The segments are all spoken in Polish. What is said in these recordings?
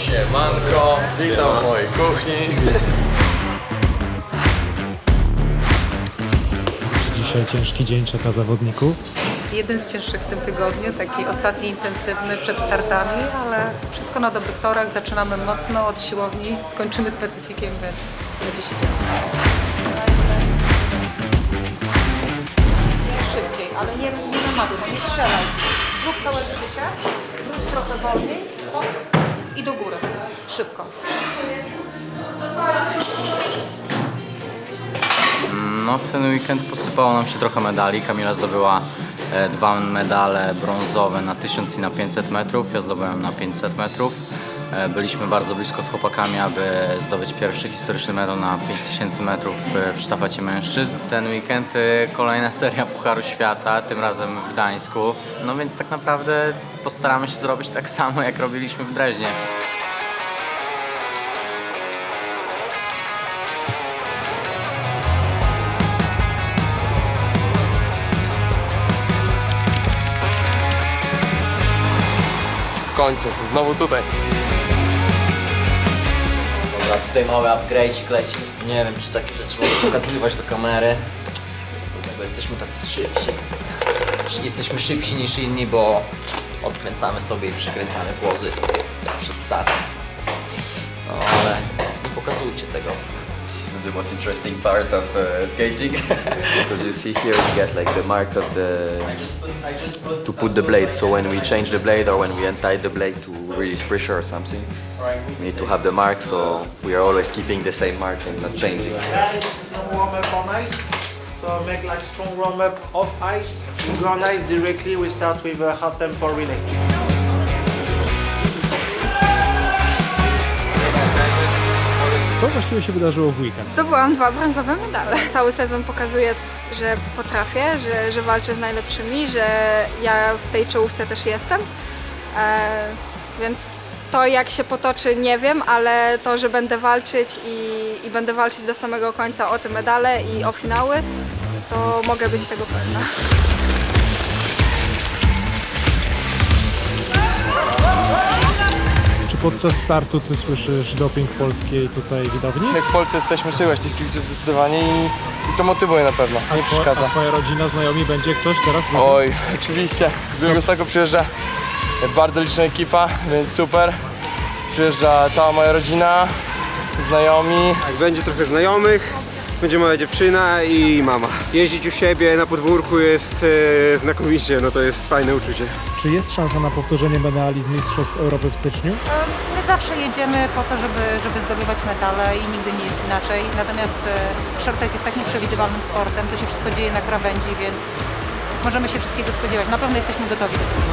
Siemanko, witam w mojej kuchni. Dzisiaj ciężki dzień czeka zawodników. Jeden z cięższych w tym tygodniu, taki ostatni intensywny przed startami, ale wszystko na dobrych torach. Zaczynamy mocno od siłowni, skończymy specyfikiem, więc będzie się działo. Szybciej, ale nie, nie na maksa, nie strzelaj. Zrób całe Krzysia, wróć trochę wolniej hop, i do góry. Szybko. No, w ten weekend posypało nam się trochę medali. Kamila zdobyła e, dwa medale brązowe na 1000 i na 500 metrów. Ja zdobyłem na 500 metrów. E, byliśmy bardzo blisko z chłopakami, aby zdobyć pierwszy historyczny medal na 5000 metrów e, w sztafecie mężczyzn. W ten weekend e, kolejna seria Pucharu Świata, tym razem w Gdańsku. No więc tak naprawdę postaramy się zrobić tak samo, jak robiliśmy w Dreźnie. W końcu, znowu tutaj. Dobra, tutaj mały upgrade'ik leci. Nie wiem, czy takie rzeczy mogę pokazywać do kamery. Dlatego jesteśmy tacy szybsi. Jesteśmy szybsi niż inni, bo odkręcamy sobie i przykręcamy płozy przed startem. No ale nie pokazujcie tego. This is the most interesting part of uh, skating because you see here you get like the mark of the to put the blade. So when we change the blade or when we untie the blade to release pressure or something, we need to have the mark. So we are always keeping the same mark and not changing. Guys, some warm up on ice. So make like strong warm up off ice. You go on ice directly. We start with a hot tempo relay. Co właściwie się wydarzyło w weekend? Zdobyłam dwa brązowe medale. Cały sezon pokazuje, że potrafię, że, że walczę z najlepszymi, że ja w tej czołówce też jestem. E, więc to jak się potoczy nie wiem, ale to, że będę walczyć i, i będę walczyć do samego końca o te medale i o finały, to mogę być tego pewna. Podczas startu ty słyszysz doping polskiej tutaj widowni? My w Polsce jesteśmy słychać tych kibiców zdecydowanie i, i to motywuje na pewno, nie A przeszkadza. twoja rodzina, znajomi, będzie ktoś teraz? Oj, oczywiście. Z Białegostoku przyjeżdża bardzo liczna ekipa, więc super. Przyjeżdża cała moja rodzina, znajomi. Jak będzie trochę znajomych, będzie moja dziewczyna i mama. Jeździć u siebie na podwórku jest e, znakomicie, no to jest fajne uczucie. Czy jest szansa na powtórzenie medali z Mistrzostw Europy w styczniu? My zawsze jedziemy po to, żeby, żeby zdobywać medale i nigdy nie jest inaczej. Natomiast e, shorttrack jest tak nieprzewidywalnym sportem, to się wszystko dzieje na krawędzi, więc możemy się wszystkiego spodziewać. Na pewno jesteśmy gotowi do tego.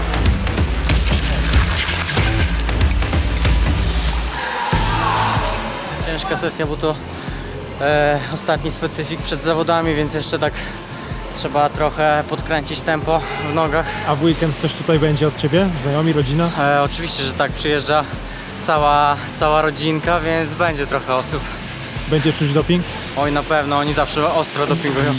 Ciężka sesja, bo to e, ostatni specyfik przed zawodami, więc jeszcze tak trzeba trochę podkręcić tempo w nogach. A w weekend ktoś tutaj będzie od ciebie? Znajomi, rodzina? E, oczywiście, że tak przyjeżdża cała, cała rodzinka, więc będzie trochę osób. Będzie czuć doping? Oj, na pewno, oni zawsze ostro dopingują.